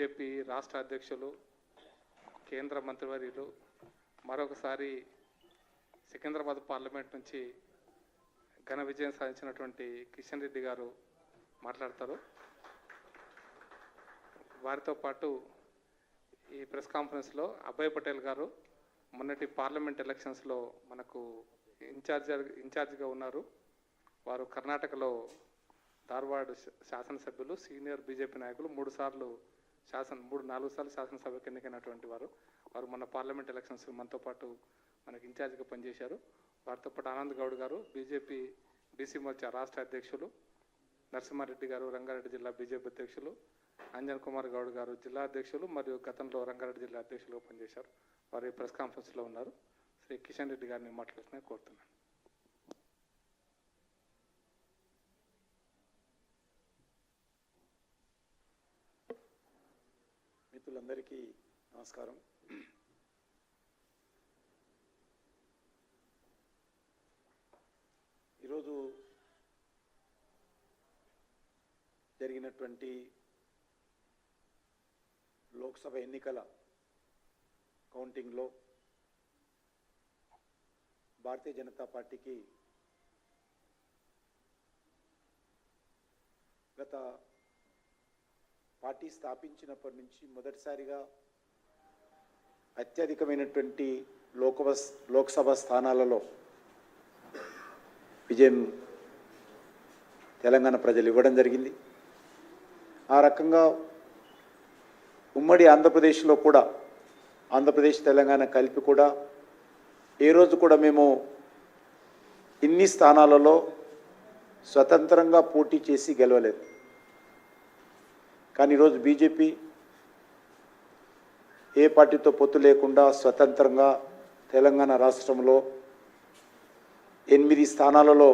BJP రాష్ట్ర అధ్యక్షులు కేంద్ర మంత్రివర్యులు మరొకసారి సికింద్రాబాద్ పార్లమెంట్ నుంచి ఘన విజయం సాధించినటువంటి కిషన్ రెడ్డి గారు మాట్లాడతారు. వారితో పాటు ఈ ప్రెస్ కాన్ఫరెన్స్లో అభయ్ పటేల్ గారు మొన్నటి పార్లమెంట్ ఎలక్షన్స్లో మనకు ఇన్ఛార్జ్ ఇన్ఛార్జ్గా ఉన్నారు. వారు కర్ణాటకలో ధార్వాడ్ శాసనసభ్యులు సీనియర్ బీజేపీ నాయకులు మూడుసార్లు శాసన మూడు నాలుగు సార్లు శాసనసభకు ఎన్నికైనటువంటి వారు. వారు మన పార్లమెంట్ ఎలక్షన్స్ మనతో పాటు మనకి ఇన్ఛార్జ్గా పనిచేశారు. వారితో పాటు ఆనంద్ గౌడ్ గారు బీజేపీ బీసీ మోర్చా రాష్ట్ర అధ్యక్షులు నరసింహారెడ్డి గారు రంగారెడ్డి జిల్లా బీజేపీ అధ్యక్షులు అంజన్ కుమార్ గౌడ్ గారు జిల్లా అధ్యక్షులు మరియు గతంలో రంగారెడ్డి జిల్లా అధ్యక్షులుగా పనిచేశారు. వారు ఈ ప్రెస్ కాన్ఫరెన్స్లో ఉన్నారు. శ్రీ కిషన్ రెడ్డి గారిని మాట్లాడుతున్నా కోరుతున్నాను. మిత్రులందరికీ నమస్కారం. ఈరోజు జరిగినటువంటి లోక్సభ ఎన్నికల కౌంటింగ్లో భారతీయ జనతా పార్టీకి గత పార్టీ స్థాపించినప్పటి నుంచి మొదటిసారిగా అత్యధికమైనటువంటి లోకవ లోక్సభ స్థానాలలో విజయం తెలంగాణ ప్రజలు ఇవ్వడం జరిగింది. ఆ రకంగా ఉమ్మడి ఆంధ్రప్రదేశ్లో కూడా ఆంధ్రప్రదేశ్ తెలంగాణ కలిపి కూడా ఏ రోజు కూడా మేము ఇన్ని స్థానాలలో స్వతంత్రంగా పోటీ చేసి గెలవలేదు. కానీ ఈరోజు బీజేపీ ఏ పార్టీతో పొత్తు లేకుండా స్వతంత్రంగా తెలంగాణ రాష్ట్రంలో ఎనిమిది స్థానాలలో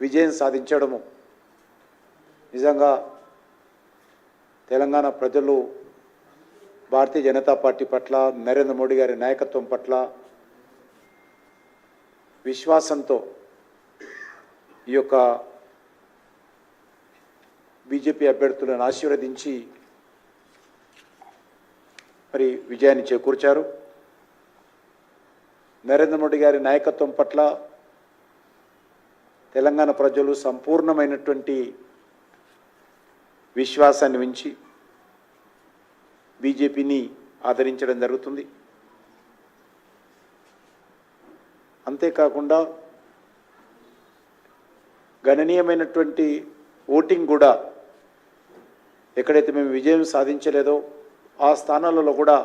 విజయం సాధించడము నిజంగా తెలంగాణ ప్రజలు భారతీయ జనతా పార్టీ పట్ల నరేంద్ర మోడీ గారి నాయకత్వం పట్ల విశ్వాసంతో ఈ యొక్క బీజేపీ అభ్యర్థులను ఆశీర్వదించి మరి విజయాన్ని చేకూర్చారు. నరేంద్ర మోడీ గారి నాయకత్వం పట్ల తెలంగాణ ప్రజలు సంపూర్ణమైనటువంటి విశ్వాసాన్ని ఉంచి బీజేపీని ఆదరించడం జరుగుతుంది. అంతేకాకుండా గణనీయమైనటువంటి ఓటింగ్ కూడా ఎక్కడైతే మేము విజయం సాధించలేదో ఆ స్థానాలలో కూడా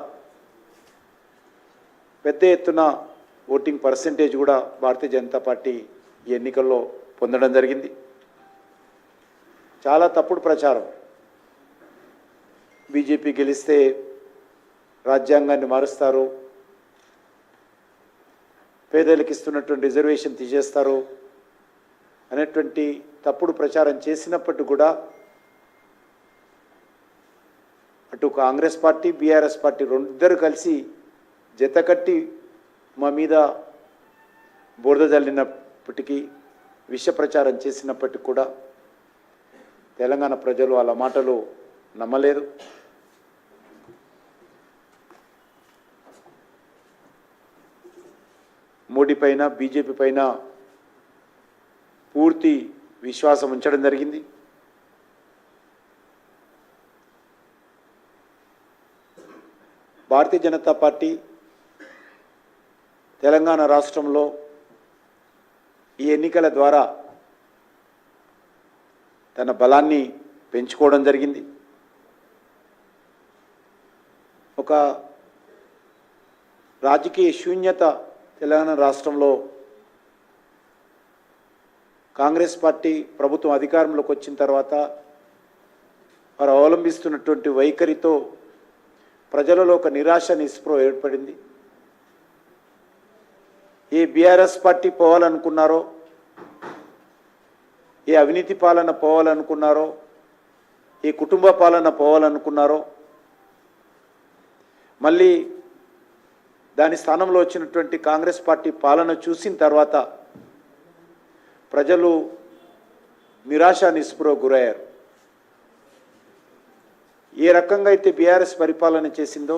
పెద్ద ఎత్తున ఓటింగ్ పర్సంటేజ్ కూడా భారతీయ జనతా పార్టీ ఈ ఎన్నికల్లో పొందడం జరిగింది. చాలా తప్పుడు ప్రచారం. బీజేపీ గెలిస్తే రాజ్యాంగాన్ని మారుస్తారు. పేదలకు ఇస్తున్నటువంటి రిజర్వేషన్ తీసేస్తారు అనేటువంటి తప్పుడు ప్రచారం చేసినప్పటికీ కూడా అటు కాంగ్రెస్ పార్టీ బీఆర్ఎస్ పార్టీ రెండిద్దరు కలిసి జతకట్టి మా మీద బురద జల్లినప్పటికీ విష ప్రచారం చేసినప్పటికీ కూడా తెలంగాణ ప్రజలు వాళ్ళ మాటలు నమ్మలేదు. మోడీ పైన బీజేపీ పైన పూర్తి విశ్వాసం ఉంచడం జరిగింది. భారతీయ జనతా పార్టీ తెలంగాణ రాష్ట్రంలో ఈ ఎన్నికల ద్వారా తన బలాన్ని పెంచుకోవడం జరిగింది. ఒక రాజకీయ శూన్యత తెలంగాణ రాష్ట్రంలో కాంగ్రెస్ పార్టీ ప్రభుత్వం అధికారంలోకి వచ్చిన తర్వాత వారు అవలంబిస్తున్నటువంటి వైఖరితో ప్రజలలో ఒక నిరాశ నిస్పృహ ఏర్పడింది. ఏ బీఆర్ఎస్ పార్టీ పోవాలనుకున్నారో ఏ అవినీతి పాలన పోవాలనుకున్నారో ఏ కుటుంబ పాలన పోవాలనుకున్నారో మళ్ళీ దాని స్థానంలో వచ్చినటువంటి కాంగ్రెస్ పార్టీ పాలన చూసిన తర్వాత ప్రజలు నిరాశ నిస్పృహ గురయ్యారు. ఏ రకంగా అయితే బీఆర్ఎస్ పరిపాలన చేసిందో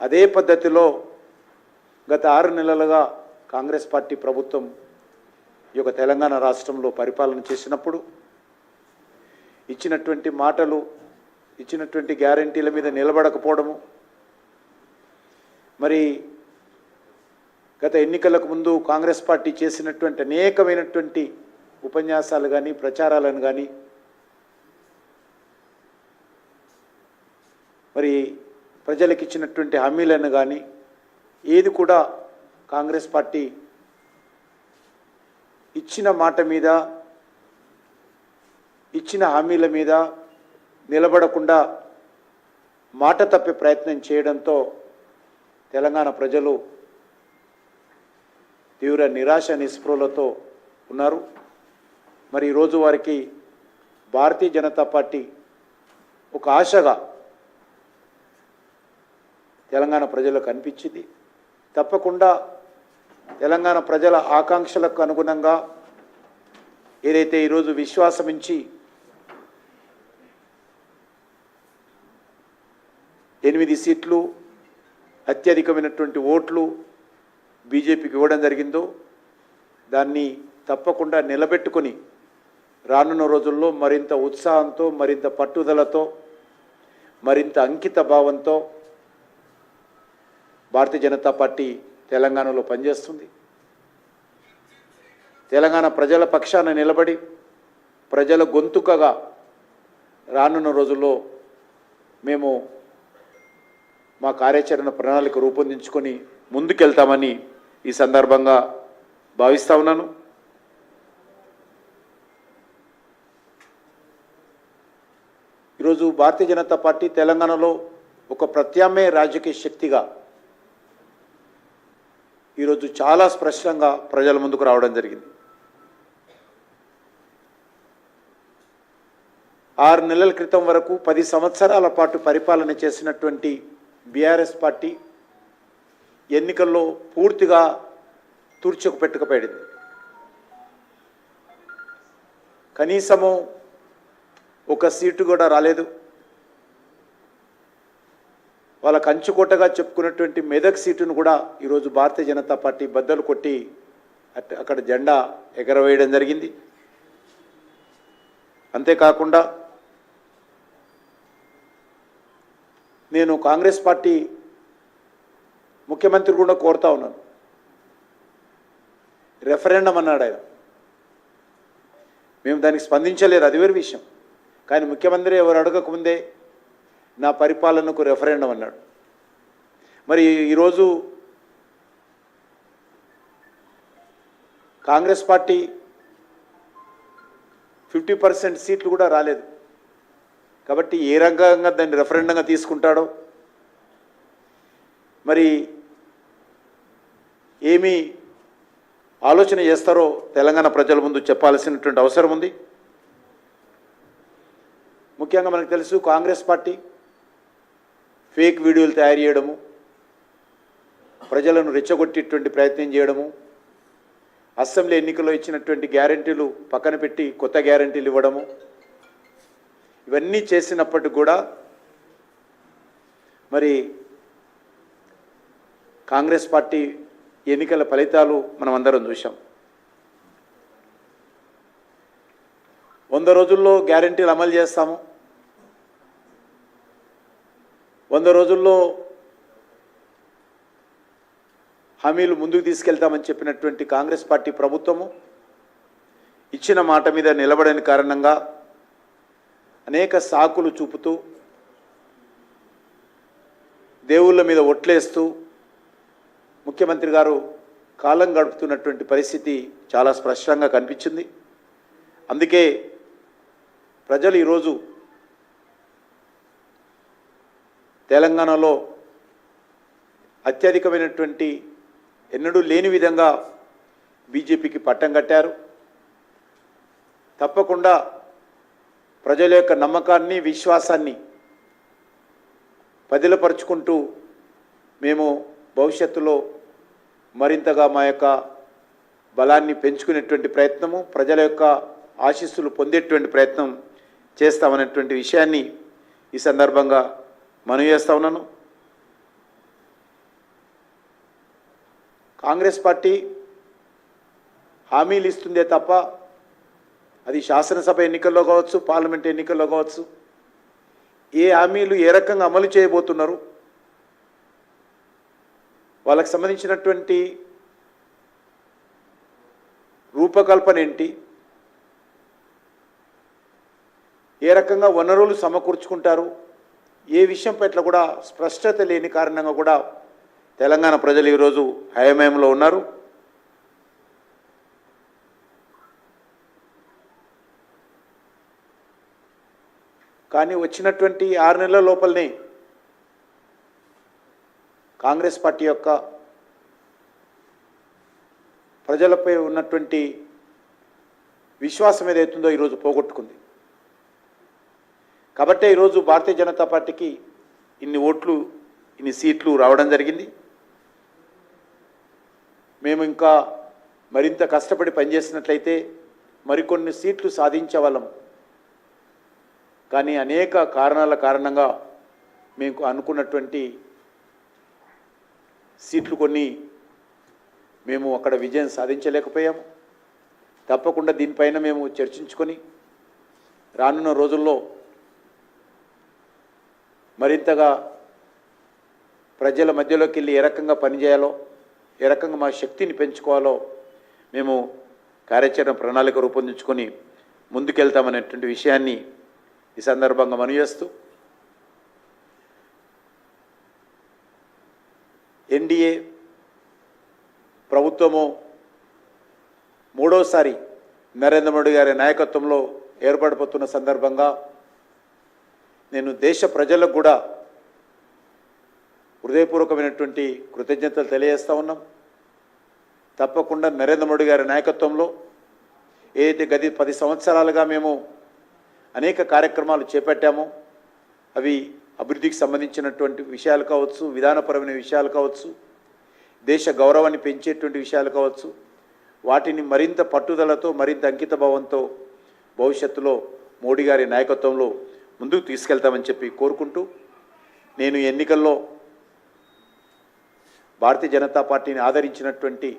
అదే పద్ధతిలో గత ఆరు నెలలుగా కాంగ్రెస్ పార్టీ ప్రభుత్వం ఈ యొక్క తెలంగాణ రాష్ట్రంలో పరిపాలన చేసినప్పుడు ఇచ్చినటువంటి మాటలు ఇచ్చినటువంటి గ్యారంటీల మీద నిలబడకపోవడము మరి గత ఎన్నికలకు ముందు కాంగ్రెస్ పార్టీ చేసినటువంటి అనేకమైనటువంటి ఉపన్యాసాలు కానీ ప్రచారాలను కానీ మరి ప్రజలకు ఇచ్చినటువంటి హామీలను కానీ ఏది కూడా కాంగ్రెస్ పార్టీ ఇచ్చిన మాట మీద ఇచ్చిన హామీల మీద నిలబడకుండా మాట తప్పే ప్రయత్నం చేయడంతో తెలంగాణ ప్రజలు తీవ్ర నిరాశ నిస్పృహలతో ఉన్నారు. మరి ఈరోజు వారికి భారతీయ జనతా పార్టీ ఒక ఆశగా తెలంగాణ ప్రజలకు అనిపించింది. తప్పకుండా తెలంగాణ ప్రజల ఆకాంక్షలకు అనుగుణంగా ఏదైతే ఈరోజు విశ్వాసమించి ఎనిమిది సీట్లు అత్యధికమైనటువంటి ఓట్లు బీజేపీకి ఇవ్వడం జరిగిందో దాన్ని తప్పకుండా నిలబెట్టుకొని రానున్న రోజుల్లో మరింత ఉత్సాహంతో మరింత పట్టుదలతో మరింత అంకిత భావంతో భారతీయ జనతా పార్టీ తెలంగాణలో పనిచేస్తుంది. తెలంగాణ ప్రజల పక్షాన నిలబడి ప్రజల గొంతుకగా రానున్న రోజుల్లో మేము మా కార్యాచరణ ప్రణాళిక రూపొందించుకొని ముందుకెళ్తామని ఈ సందర్భంగా భావిస్తా ఉన్నాను. ఈరోజు భారతీయ జనతా పార్టీ తెలంగాణలో ఒక ప్రత్యామ్నాయ రాజకీయ శక్తిగా ఈరోజు చాలా స్పష్టంగా ప్రజల ముందుకు రావడం జరిగింది. ఆరు నెలల క్రితం వరకు పది సంవత్సరాల పాటు పరిపాలన చేసినటువంటి బీఆర్ఎస్ పార్టీ ఎన్నికల్లో పూర్తిగా తూర్చుకు పెట్టుకుపోయింది. కనీసము ఒక సీటు కూడా రాలేదు. వాళ్ళ కంచుకోటగా చెప్పుకున్నటువంటి మెదక్ సీటును కూడా ఈరోజు భారతీయ జనతా పార్టీ బద్దలు కొట్టి అట్- అక్కడ జెండా ఎగరవేయడం జరిగింది. అంతేకాకుండా నేను కాంగ్రెస్ పార్టీ ముఖ్యమంత్రి కూడా కోరుతా ఉన్నాను. రెఫరెండం అన్నాడు ఆయన. మేము దానికి స్పందించలేదు అది వేరు విషయం. కానీ ముఖ్యమంత్రి ఎవరు అడగకముందే నా పరిపాలనకు రెఫరెండం అన్నాడు. మరి ఈరోజు కాంగ్రెస్ పార్టీ ఫిఫ్టీ పర్సెంట్ సీట్లు కూడా రాలేదు. కాబట్టి ఏ రకంగా దాన్ని రెఫరెండంగా తీసుకుంటాడో మరి ఏమి ఆలోచన చేస్తారో తెలంగాణ ప్రజల ముందు చెప్పాల్సినటువంటి అవసరం ఉంది. ముఖ్యంగా మనకు తెలుసు కాంగ్రెస్ పార్టీ ఫేక్ వీడియోలు తయారు చేయడము ప్రజలను రెచ్చగొట్టేటువంటి ప్రయత్నం చేయడము అసెంబ్లీ ఎన్నికల్లో ఇచ్చినటువంటి గ్యారంటీలు పక్కన పెట్టి కొత్త గ్యారంటీలు ఇవ్వడము ఇవన్నీ చేసినప్పటికి కూడా మరి కాంగ్రెస్ పార్టీ ఎన్నికల ఫలితాలు మనం అందరం చూసాం వంద రోజుల్లో గ్యారంటీలు అమలు చేస్తాము. వంద రోజుల్లో హామీలు ముందుకు తీసుకెళ్తామని చెప్పినటువంటి కాంగ్రెస్ పార్టీ ప్రభుత్వము ఇచ్చిన మాట మీద నిలబడని కారణంగా అనేక సాకులు చూపుతూ దేవుళ్ళ మీద ఒట్లేస్తూ ముఖ్యమంత్రి గారు కాలం గడుపుతున్నటువంటి పరిస్థితి చాలా స్పష్టంగా కనిపించింది. అందుకే ప్రజలు ఈరోజు తెలంగాణలో అత్యధికమైనటువంటి ఎన్నడూ లేని విధంగా బీజేపీకి పట్టం కట్టారు. తప్పకుండా ప్రజల యొక్క నమ్మకాన్ని విశ్వాసాన్ని పదిలపరుచుకుంటూ మేము భవిష్యత్తులో మరింతగా మా యొక్క బలాన్ని పెంచుకునేటువంటి ప్రయత్నము ప్రజల యొక్క ఆశీస్సులు పొందేటువంటి ప్రయత్నం చేస్తామనేటువంటి విషయాన్ని ఈ సందర్భంగా మనం చేస్తా ఉన్నాను కాంగ్రెస్ పార్టీ హామీలు ఇస్తుందే తప్ప అది శాసనసభ ఎన్నికల్లో కావచ్చు పార్లమెంట్ ఎన్నికల్లో కావచ్చు ఏ హామీలు ఏ రకంగా అమలు చేయబోతున్నారు? వాళ్ళకి సంబంధించినటువంటి రూపకల్పన ఏంటి? ఏ రకంగా వనరులు సమకూర్చుకుంటారు? ఏ విషయం పట్ల కూడా స్పష్టత లేని కారణంగా కూడా తెలంగాణ ప్రజలు ఈరోజు హయమయంలో ఉన్నారు. కానీ వచ్చినటువంటి ఆరు నెలల లోపలనే కాంగ్రెస్ పార్టీ యొక్క ప్రజలపై ఉన్నటువంటి విశ్వాసం ఏదైతుందో ఈరోజు పోగొట్టుకుంది. కాబట్టే ఈరోజు భారతీయ జనతా పార్టీకి ఇన్ని ఓట్లు ఇన్ని సీట్లు రావడం జరిగింది. మేము ఇంకా మరింత కష్టపడి పనిచేసినట్లయితే మరికొన్ని సీట్లు సాధించే వాళ్ళం. కానీ అనేక కారణాల కారణంగా మేము అనుకున్నటువంటి సీట్లు కొన్ని మేము అక్కడ విజయం సాధించలేకపోయాము తప్పకుండా దీనిపైన మేము చర్చించుకొని రానున్న రోజుల్లో మరింతగా ప్రజల మధ్యలోకి వెళ్ళి ఏ రకంగా పనిచేయాలో ఏ రకంగా మా శక్తిని పెంచుకోవాలో మేము కార్యాచరణ ప్రణాళిక రూపొందించుకొని ముందుకెళ్తామనేటువంటి విషయాన్ని ఈ సందర్భంగా మనవేస్తూ ఎన్డీఏ ప్రభుత్వము మూడోసారి నరేంద్ర మోడీ గారి నాయకత్వంలో ఏర్పడిపోతున్న సందర్భంగా నేను దేశ ప్రజలకు కూడా హృదయపూర్వకమైనటువంటి కృతజ్ఞతలు తెలియజేస్తా ఉన్నాం. తప్పకుండా నరేంద్ర మోడీ గారి నాయకత్వంలో ఏదైతే గది పది సంవత్సరాలుగా మేము అనేక కార్యక్రమాలు చేపట్టామో అవి అభివృద్ధికి సంబంధించినటువంటి విషయాలు కావచ్చు విధానపరమైన విషయాలు కావచ్చు దేశ గౌరవాన్ని పెంచేటువంటి విషయాలు కావచ్చు వాటిని మరింత పట్టుదలతో మరింత అంకితభావంతో భవిష్యత్తులో మోడీ గారి నాయకత్వంలో ముందుకు తీసుకెళ్తామని చెప్పి కోరుకుంటూ నేను ఎన్నికల్లో భారతీయ జనతా పార్టీని ఆదరించినటువంటి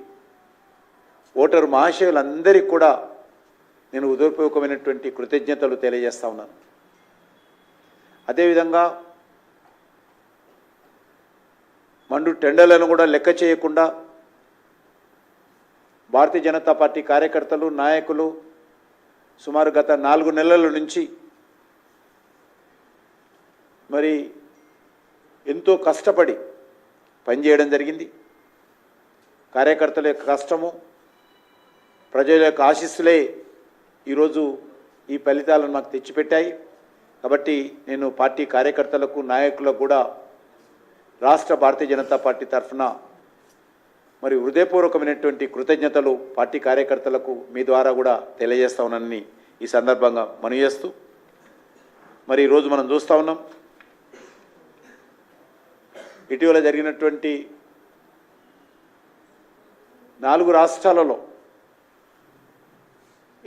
ఓటరు మహాశయులందరికీ కూడా నేను ఉదయపూర్వకమైనటువంటి కృతజ్ఞతలు తెలియజేస్తా ఉన్నాను. అదేవిధంగా మండు టెండర్లను కూడా లెక్క చేయకుండా భారతీయ జనతా పార్టీ కార్యకర్తలు నాయకులు సుమారు గత నాలుగు నెలల నుంచి మరి ఎంతో కష్టపడి పనిచేయడం జరిగింది. కార్యకర్తల యొక్క కష్టము ప్రజల యొక్క ఆశీస్సులే ఈరోజు ఈ ఫలితాలను మాకు తెచ్చిపెట్టాయి. కాబట్టి నేను పార్టీ కార్యకర్తలకు నాయకులకు కూడా రాష్ట్ర భారతీయ జనతా పార్టీ తరఫున మరి హృదయపూర్వకమైనటువంటి కృతజ్ఞతలు పార్టీ కార్యకర్తలకు మీ ద్వారా కూడా తెలియజేస్తా ఉన్నానని ఈ సందర్భంగా మనవి చేస్తూ మరి ఈరోజు మనం చూస్తూ ఉన్నాం. ఇటీవల జరిగినటువంటి నాలుగు రాష్ట్రాలలో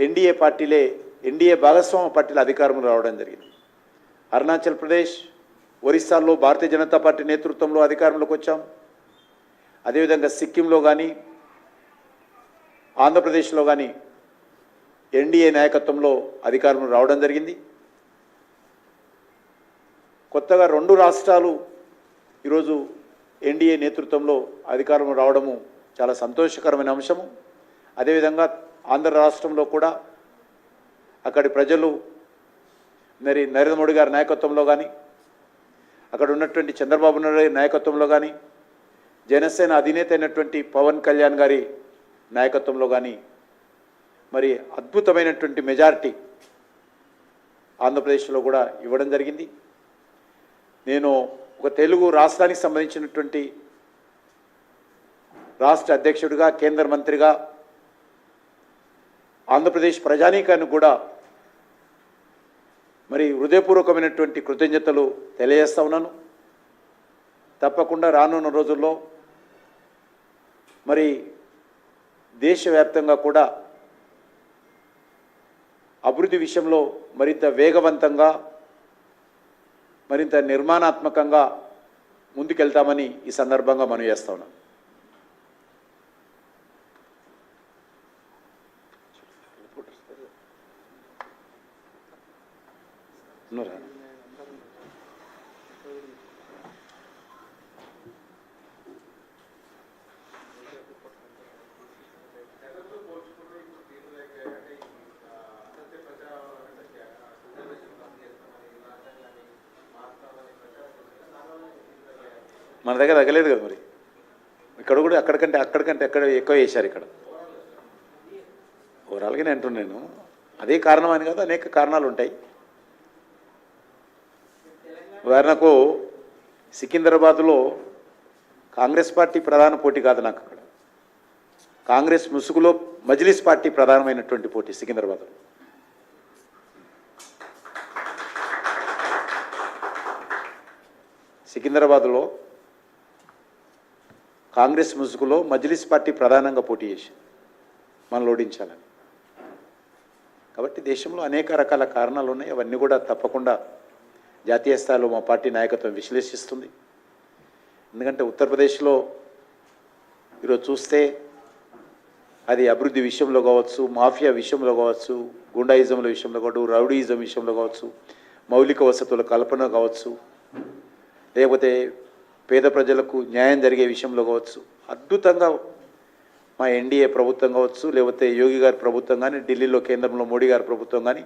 ఎన్డీఏ పార్టీలే ఎన్డీఏ భాగస్వామ్య పార్టీల అధికారంలో రావడం జరిగింది. అరుణాచల్ ప్రదేశ్ ఒరిస్సాలో భారతీయ జనతా పార్టీ నేతృత్వంలో అధికారంలోకి వచ్చాం. అదేవిధంగా సిక్కింలో కానీ ఆంధ్రప్రదేశ్లో కానీ ఎన్డీఏ నాయకత్వంలో అధికారంలో రావడం జరిగింది. కొత్తగా రెండు రాష్ట్రాలు ఈరోజు ఎన్డీఏ నేతృత్వంలో అధికారం రావడము చాలా సంతోషకరమైన అంశము. అదేవిధంగా ఆంధ్ర రాష్ట్రంలో కూడా అక్కడి ప్రజలు మరి నరేంద్ర మోడీ గారి నాయకత్వంలో కానీ అక్కడ ఉన్నటువంటి చంద్రబాబు నాయుడు నాయకత్వంలో కానీ జనసేన అధినేత అయినటువంటి పవన్ కళ్యాణ్ గారి నాయకత్వంలో కానీ మరి అద్భుతమైనటువంటి మెజారిటీ ఆంధ్రప్రదేశ్లో కూడా ఇవ్వడం జరిగింది. నేను ఒక తెలుగు రాష్ట్రానికి సంబంధించినటువంటి రాష్ట్ర అధ్యక్షుడిగా కేంద్ర మంత్రిగా ఆంధ్రప్రదేశ్ ప్రజానీకాన్ని కూడా మరి హృదయపూర్వకమైనటువంటి కృతజ్ఞతలు తెలియజేస్తా ఉన్నాను. తప్పకుండా రానున్న రోజుల్లో మరి దేశవ్యాప్తంగా కూడా అభివృద్ధి విషయంలో మరింత వేగవంతంగా మరింత నిర్మాణాత్మకంగా ముందుకెళ్తామని ఈ సందర్భంగా మనం చేస్తా ఉన్నాం ఉన్నారా? మన దగ్గర తగ్గలేదు కదా మరి. ఇక్కడ కూడా అక్కడికంటే అక్కడికంటే ఎక్కడ ఎక్కువ వేశారు ఇక్కడ. ఓవరాల్గా నేను అంటున్నాను అదే కారణం అని కదా అనేక కారణాలు ఉంటాయి. ఉదాహరణకు సికింద్రాబాద్లో కాంగ్రెస్ పార్టీ ప్రధాన పోటీ కాదు నాకు అక్కడ. కాంగ్రెస్ ముసుగులో మజ్లిస్ పార్టీ ప్రధానమైనటువంటి పోటీ సికింద్రాబాద్లో. సికింద్రాబాద్లో కాంగ్రెస్ ముసుగులో మజ్లిస్ పార్టీ ప్రధానంగా పోటీ చేసింది. మనల్ని ఓడించాలని. కాబట్టి దేశంలో అనేక రకాల కారణాలు ఉన్నాయి. అవన్నీ కూడా తప్పకుండా జాతీయ స్థాయిలో మా పార్టీ నాయకత్వం విశ్లేషిస్తుంది. ఎందుకంటే ఉత్తరప్రదేశ్లో ఈరోజు చూస్తే అది అభివృద్ధి విషయంలో కావచ్చు మాఫియా విషయంలో కావచ్చు గుండాయిజంల విషయంలో కావచ్చు రౌడీయిజం విషయంలో కావచ్చు మౌలిక వసతుల కల్పన కావచ్చు లేకపోతే పేద ప్రజలకు న్యాయం జరిగే విషయంలో కావచ్చు అద్భుతంగా మా ఎన్డీఏ ప్రభుత్వం కావచ్చు లేకపోతే యోగి గారి ప్రభుత్వం కానీ ఢిల్లీలో కేంద్రంలో మోడీ గారి ప్రభుత్వం కానీ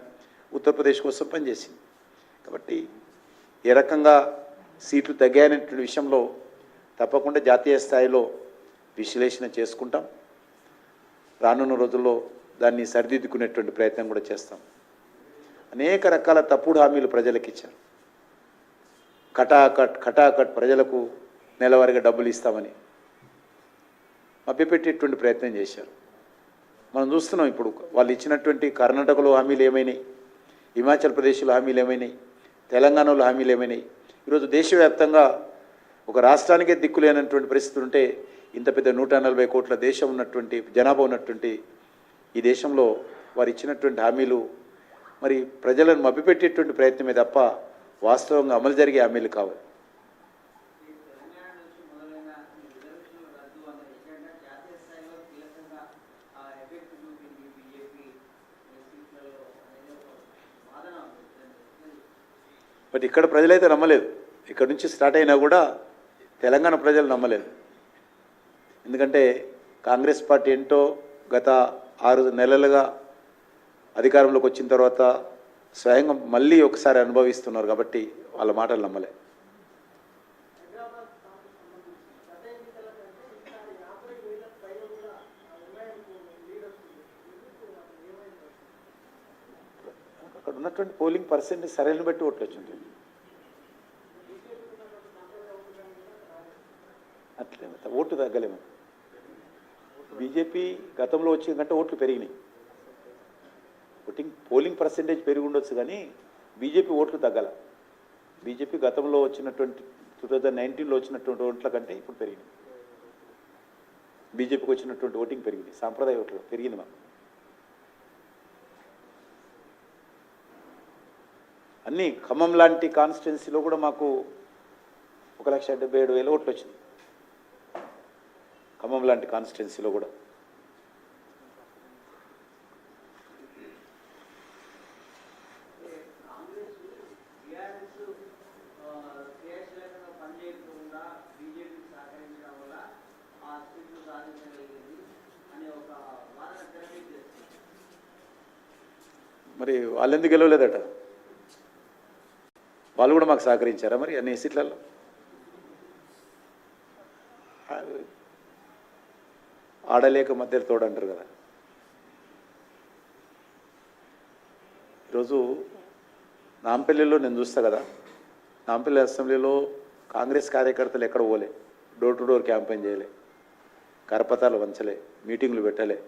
ఉత్తరప్రదేశ్ కోసం పనిచేసింది. కాబట్టి ఏ రకంగా సీట్లు తగ్గాయనేటువంటి విషయంలో తప్పకుండా జాతీయ స్థాయిలో విశ్లేషణ చేసుకుంటాం. రానున్న రోజుల్లో దాన్ని సరిదిద్దుకునేటువంటి ప్రయత్నం కూడా చేస్తాం. అనేక రకాల తప్పుడు హామీలు ప్రజలకు ఇచ్చారు కటాకట్ కటాకట్ ప్రజలకు నెలవారీగా డబ్బులు ఇస్తామని మభ్యపెట్టేటువంటి ప్రయత్నం చేశారు. మనం చూస్తున్నాం ఇప్పుడు వాళ్ళు ఇచ్చినటువంటి కర్ణాటకలో హామీలు ఏమైనాయి హిమాచల్ ప్రదేశ్లో హామీలు ఏమైనాయి తెలంగాణలో హామీలు ఏమైనాయి ఈరోజు దేశవ్యాప్తంగా ఒక రాష్ట్రానికే దిక్కు లేనటువంటి పరిస్థితులు ఉంటే ఇంత పెద్ద నూట నలభై కోట్ల దేశం ఉన్నటువంటి జనాభా ఉన్నటువంటి ఈ దేశంలో వారు ఇచ్చినటువంటి హామీలు మరి ప్రజలను మభ్యపెట్టేటువంటి ప్రయత్నమే తప్ప వాస్తవంగా అమలు జరిగే హామీలు కావు. బట్ ఇక్కడ ప్రజలైతే నమ్మలేదు. ఇక్కడ నుంచి స్టార్ట్ అయినా కూడా తెలంగాణ ప్రజలు నమ్మలేదు. ఎందుకంటే కాంగ్రెస్ పార్టీ ఏంటో గత ఆరు నెలలుగా అధికారంలోకి వచ్చిన తర్వాత స్వయంగా మళ్ళీ ఒకసారి అనుభవిస్తున్నారు కాబట్టి వాళ్ళ మాటలు నమ్మలే. అక్కడ ఉన్నటువంటి పోలింగ్ పర్సెంటేజ్ సరైన బట్టి ఓట్లు వచ్చింది. అట్లే ఓటు తగ్గలేము. బీజేపీ గతంలో వచ్చిన కంటే ఓట్లు పెరిగినాయి. పోలింగ్ పర్సెంటేజ్ పెరిగి ఉండొచ్చు కానీ బీజేపీ ఓట్లు తగ్గల. బీజేపీ గతంలో వచ్చినటువంటి టూ థౌజండ్ నైన్టీన్లో వచ్చినటువంటి ఓట్ల కంటే ఇప్పుడు పెరిగినాయి బీజేపీకి వచ్చినటువంటి ఓటింగ్ పెరిగింది. సాంప్రదాయ ఓట్లు పెరిగింది మాకు. అన్నీ ఖమ్మం లాంటి కాన్స్టిట్యున్సీలో కూడా మాకు ఒక లక్ష డెబ్బై ఏడు వేల ఓట్లు వచ్చింది ఖమ్మం లాంటి కాన్స్టిట్యున్సీలో కూడా కాంగ్రెస్ టీఆర్ఎస్ క్రియాశీలకంగా పనిచేయకుండా బీజేపీకి సహకరించడం వల్ల ఆ సీట్లు సాధించగలిగింది అనే ఒక వాదన తెరకెక్కిస్తుంది మరి వాళ్ళు ఎందుకు గెలవలేదట? వాళ్ళు కూడా మాకు సహకరించారా మరి అన్ని సీట్లలో? ఆడలేక మధ్యలో తోడంటారు కదా. ఈరోజు నాంపల్లిలో నేను చూస్తా కదా. నాంపల్లి అసెంబ్లీలో కాంగ్రెస్ కార్యకర్తలు ఎక్కడ పోలే. డోర్ టు డోర్ క్యాంపెయిన్ చేయలే. కరపతాలు వంచలే. మీటింగ్లు పెట్టలే.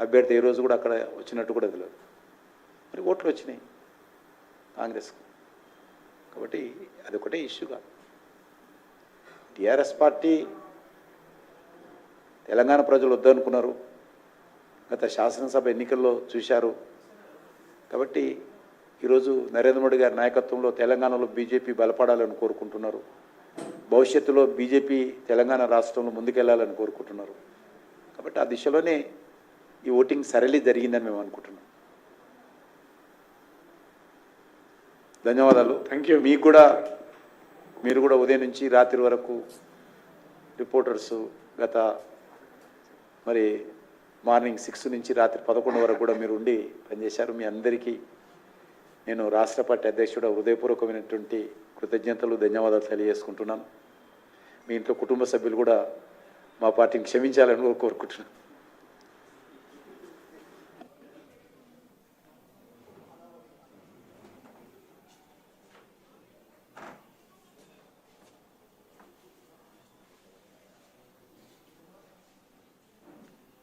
అభ్యర్థి ఏ రోజు కూడా అక్కడ వచ్చినట్టు కూడా తెలియదు. అని ఓట్లు వచ్చినాయి కాంగ్రెస్కు. కాబట్టి అది ఒకటే ఇష్యూగా. టీఆర్ఎస్ పార్టీ తెలంగాణ ప్రజలు వద్దనుకున్నారు. గత శాసనసభ ఎన్నికల్లో చూశారు. కాబట్టి ఈరోజు నరేంద్ర మోడీ గారి నాయకత్వంలో తెలంగాణలో బీజేపీ బలపడాలని కోరుకుంటున్నారు. భవిష్యత్తులో బీజేపీ తెలంగాణ రాష్ట్రంలో ముందుకెళ్ళాలని కోరుకుంటున్నారు. కాబట్టి ఆ దిశలోనే ఈ ఓటింగ్ సరళి జరిగిందని మేము అనుకుంటున్నాం. ధన్యవాదాలు. థ్యాంక్ యూ మీకు కూడా మీరు కూడా ఉదయం నుంచి రాత్రి వరకు రిపోర్టర్స్ గత మరి మార్నింగ్ సిక్స్ నుంచి రాత్రి పదకొండు వరకు కూడా మీరు ఉండి పనిచేశారు. మీ అందరికీ నేను రాష్ట్ర పార్టీ అధ్యక్షుడు హృదయపూర్వకమైనటువంటి కృతజ్ఞతలు ధన్యవాదాలు తెలియజేసుకుంటున్నాను. మీ ఇంట్లో కుటుంబ సభ్యులు కూడా మా పార్టీని క్షమించాలని కోరుకుంటున్నాను.